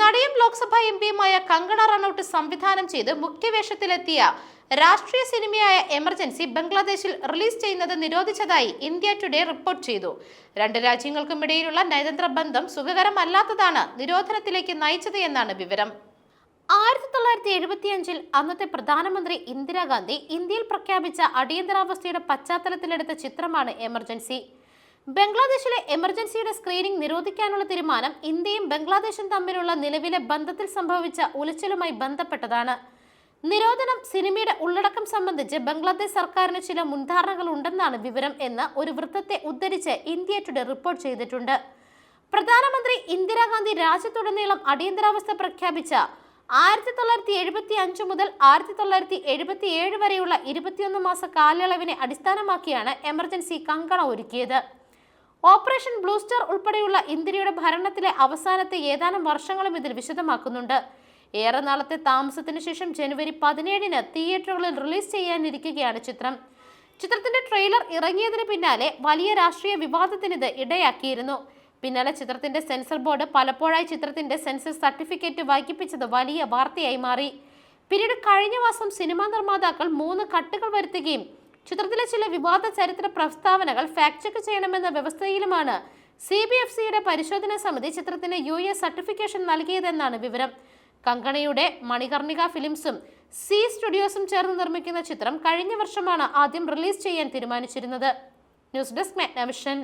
നടിയും ലോക്സഭാ എം പിയുമായ കങ്കണ റണൌട്ട് സംവിധാനം ചെയ്ത് മുഖ്യവേഷത്തിലെത്തിയ രാഷ്ട്രീയ സിനിമയായ എമർജൻസി ബംഗ്ലാദേശിൽ റിലീസ് ചെയ്യുന്നത് നിരോധിച്ചതായി ഇന്ത്യ ടുഡേ റിപ്പോർട്ട് ചെയ്തു. രണ്ട് രാജ്യങ്ങൾക്കുമിടയിലുള്ള നയതന്ത്ര ബന്ധം സുഖകരമല്ലാത്തതാണ് നിരോധനത്തിലേക്ക് നയിച്ചത് എന്നാണ് വിവരം. ആയിരത്തി തൊള്ളായിരത്തി എഴുപത്തി അഞ്ചിൽ അന്നത്തെ പ്രധാനമന്ത്രി ഇന്ദിരാഗാന്ധി ഇന്ത്യയിൽ പ്രഖ്യാപിച്ച അടിയന്തരാവസ്ഥയുടെ പശ്ചാത്തലത്തിലെടുത്ത ചിത്രമാണ് എമർജൻസി. ബംഗ്ലാദേശിലെ എമർജൻസിയുടെ സ്ക്രീനിംഗ് നിരോധിക്കാനുള്ള തീരുമാനം ഇന്ത്യയും ബംഗ്ലാദേശും തമ്മിലുള്ള നിലവിലെ ബന്ധത്തിൽ സംഭവിച്ച ഉലച്ചിലുമായി ബന്ധപ്പെട്ടതാണ്. നിരോധനം സിനിമയുടെ ഉള്ളടക്കം സംബന്ധിച്ച് ബംഗ്ലാദേശ് സർക്കാരിന് ചില മുൻധാരണകൾ ഉണ്ടെന്നാണ് വിവരം എന്ന് ഒരു വൃത്തത്തെ ഉദ്ധരിച്ച് ഇന്ത്യ ടുഡേ റിപ്പോർട്ട് ചെയ്തിട്ടുണ്ട്. പ്രധാനമന്ത്രി ഇന്ദിരാഗാന്ധി രാജ്യത്തുടനീളം അടിയന്തരാവസ്ഥ പ്രഖ്യാപിച്ച ആയിരത്തി തൊള്ളായിരത്തി എഴുപത്തി അഞ്ച് മുതൽ ആയിരത്തി തൊള്ളായിരത്തി എഴുപത്തി ഏഴ് വരെയുള്ള ഇരുപത്തിയൊന്ന് മാസ കാലയളവിനെ അടിസ്ഥാനമാക്കിയാണ് എമർജൻസി കങ്കണ ഒരുക്കിയത് ഓപ്പറേഷൻ ബ്ലൂ സ്റ്റാർ ഉൾപ്പെടെയുള്ള ഇന്ദിരയുടെ ഭരണത്തിലെ അവസാനത്തെ ഏതാനും വർഷങ്ങളും ഇതിൽ വിശദമാക്കുന്നുണ്ട്. ഏറെ നാളത്തെ താമസത്തിന് ശേഷം ജനുവരി പതിനേഴിന് തിയേറ്ററുകളിൽ റിലീസ് ചെയ്യാനിരിക്കുകയാണ് ചിത്രം. ചിത്രത്തിന്റെ ട്രെയിലർ ഇറങ്ങിയതിന് പിന്നാലെ വലിയ രാഷ്ട്രീയ വിവാദത്തിന് ഇത് ഇടയാക്കിയിരുന്നു. പിന്നാലെ ചിത്രത്തിന്റെ സെൻസർ ബോർഡ് പലപ്പോഴായി ചിത്രത്തിന്റെ സെൻസർ സർട്ടിഫിക്കറ്റ് വൈകിപ്പിച്ചത് വലിയ വാർത്തയായി മാറി. പിന്നീട് കഴിഞ്ഞ മാസം സിനിമാ നിർമ്മാതാക്കൾ മൂന്ന് കട്ടുകൾ വരുത്തുകയും ചിത്രത്തിലെ ചില വിവാദ ചരിത്ര പ്രസ്താവനകൾ ഫാക്ട് ചെക്ക് ചെയ്യണമെന്ന വ്യവസ്ഥയിലുമാണ്. സി ബി എഫ് സിയുടെ പരിശോധനാ സമിതി ചിത്രത്തിന് യു എ സർട്ടിഫിക്കേഷൻ നൽകിയതെന്നാണ് വിവരം. കങ്കണയുടെ മണികർണിക ഫിലിംസും സി സ്റ്റുഡിയോസും ചേർന്ന് നിർമ്മിക്കുന്ന ചിത്രം കഴിഞ്ഞ വർഷമാണ് ആദ്യം റിലീസ് ചെയ്യാൻ തീരുമാനിച്ചിരുന്നത്. News desk മെഗ്നവിഷൻ.